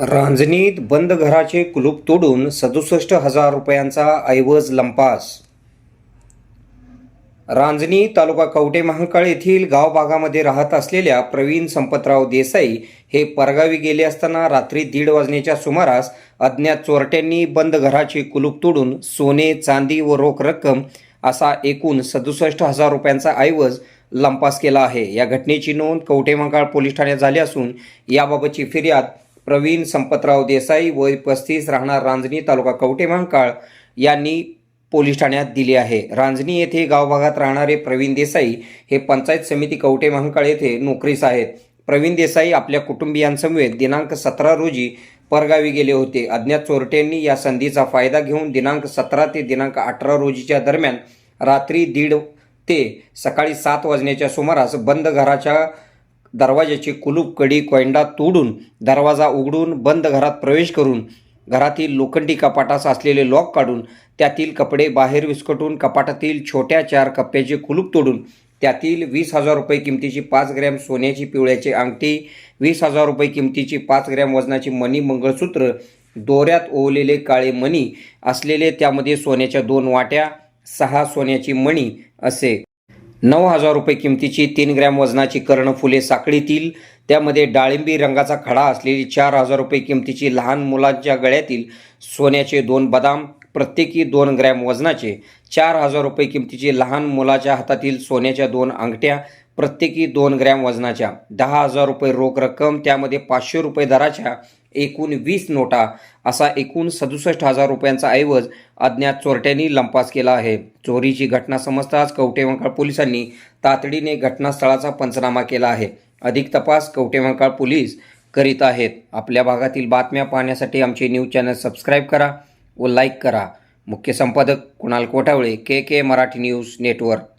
रांजणीत बंद घराचे कुलूप तोडून सदुसष्ट हजार रुपयांचा ऐवज लंपास. रांजणी तालुका कवटे महाकाळ येथील गाव भागामध्ये राहत असलेल्या प्रवीण संपतराव देसाई हे परगावी गेले असताना रात्री दीड वाजण्याच्या सुमारास अज्ञात चोरट्यांनी बंद घराचे कुलूप तोडून सोने चांदी व रोख रक्कम असा एकूण सदुसष्ट हजार रुपयांचा ऐवज लंपास केला आहे. या घटनेची नोंद कवटे महाकाळ पोलीस ठाण्यात झाली असून याबाबतची फिर्याद प्रवीण संपतराव देसाई वय पस्तीस राहणार रांजणी तालुका कवटे महांकाळ यांनी पोलीस ठाण्यात दिली आहे. रांजणी येथे गावभागात राहणारे प्रवीण देसाई हे पंचायत समिती कवटे महांकाळ येथे नोकरीस आहेत. प्रवीण देसाई आपल्या कुटुंबियांसमवेत दिनांक सतरा रोजी परगावी गेले होते. अज्ञात चोरट्यांनी या संधीचा फायदा घेऊन दिनांक सतरा ते दिनांक अठरा रोजीच्या दरम्यान रात्री दीड ते सकाळी सात वाजण्याच्या सुमारास बंद घराच्या दरवाजाची कुलूप कडी कोयंडा तोडून दरवाजा उघडून बंद घरात प्रवेश करून घरातील लोखंडी कपाटास असलेले लॉक काढून त्यातील कपडे बाहेर विस्कटून कपाटातील छोट्या चार कप्प्याचे कुलूप तोडून त्यातील वीस हजार रुपये किमतीची पाच ग्रॅम सोन्याची पिवळ्याची अंगठी वीस हजार रुपये किमतीची पाच ग्रॅम वजनाची मणी मंगळसूत्र दोऱ्यात ओवलेले काळे मणी असलेले त्यामध्ये सोन्याच्या दोन वाट्या सहा सोन्याची मणी असे नऊ हजार रुपये किमतीची तीन ग्रॅम वजनाची कर्णफुले साखळीतील त्यामध्ये डाळिंबी रंगाचा खडा असलेली चार हजार रुपये किमतीची लहान मुलांच्या गळ्यातील सोन्याचे दोन बदाम प्रत्येकी दोन ग्रॅम वजनाचे चार हजार रुपये किमतीची लहान मुलाच्या हातातील सोन्याच्या दोन अंगठ्या प्रत्येकी दोन ग्रॅम वजनाच्या दहा हजार रुपये रोख रक्कम त्यामध्ये पाचशे रुपये दराच्या एकूण वीस नोटा असा एकूण सदुसष्ट हजार रुपयांचा ऐवज अज्ञात चोरट्यांनी लंपास केला आहे. चोरीची घटना समजताच कवटेवंकाळ पोलिसांनी तातडीने घटनास्थळाचा पंचनामा केला आहे. अधिक तपास कवटेवंकाळ पोलीस करीत आहेत. आपल्या भागातील बातम्या पाहण्यासाठी आमचे न्यूज चॅनल सबस्क्राईब करा व लाईक करा. मुख्य संपादक Kunal Kothavale K K Marathi news network.